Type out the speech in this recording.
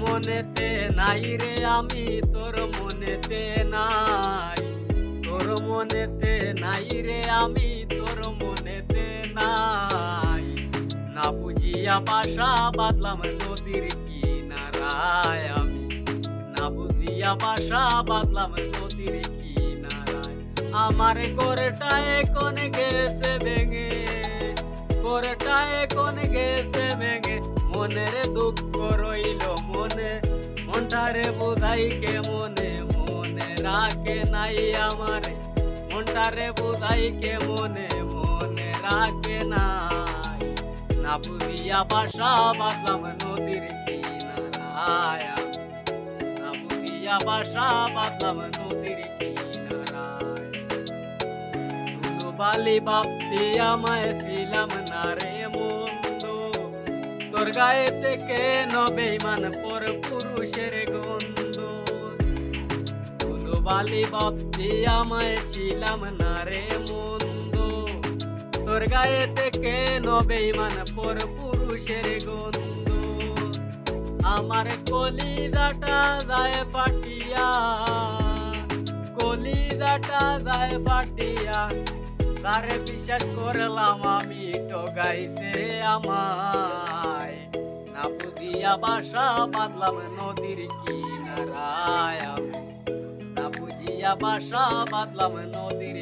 মনেতে নাই রে আমি, তোর মনেতে নাই। তোর মনেতে নাই রে আমি, তোর মনেতে নাই। না বুঝিয়া বাসা বাদলাম নদীর কিনারায় আমি। না বুঝিয়া বাসা বাদলাম নদীর কিনারায়। আমার গোরটায় কোন গেছে ভেঙে গোরটায় কোন গেছে ভেঙে, মনের দুঃখ রইল মনটারে বুঝাই কে মনে মনে রাখে নাই আমারে। মনটারে বোধাই কে মনে মনে রাখে নাই। না বুঝিয়া বাসা বাদলাম নদীর কিনারায়। না বুঝিয়া বাসা বাদলাম নদীর কিনারায়। বালি বাপতি আমায় ছিলাম না রে মন্দ তোর গায়েতে কেন বেইমান পর পুরুষের গন্ধ। বালি বাপতি আমায় ছিলাম না রে মন্দ। তোর গায়েতে কেন বেইমান পর পুরুষের গন্ধ। আমার কলিজাটা যায় ফাটিয়া, কলিজাটা যায় ফাটিয়া। তারে বিশ্বাস করলাম আমি ঠগাইছে আমায়। না বুঝিয়া বাসা বাঁধলাম নদীর কিনারায়। আমি না বুঝিয়া বাসা বাঁধলাম নদীর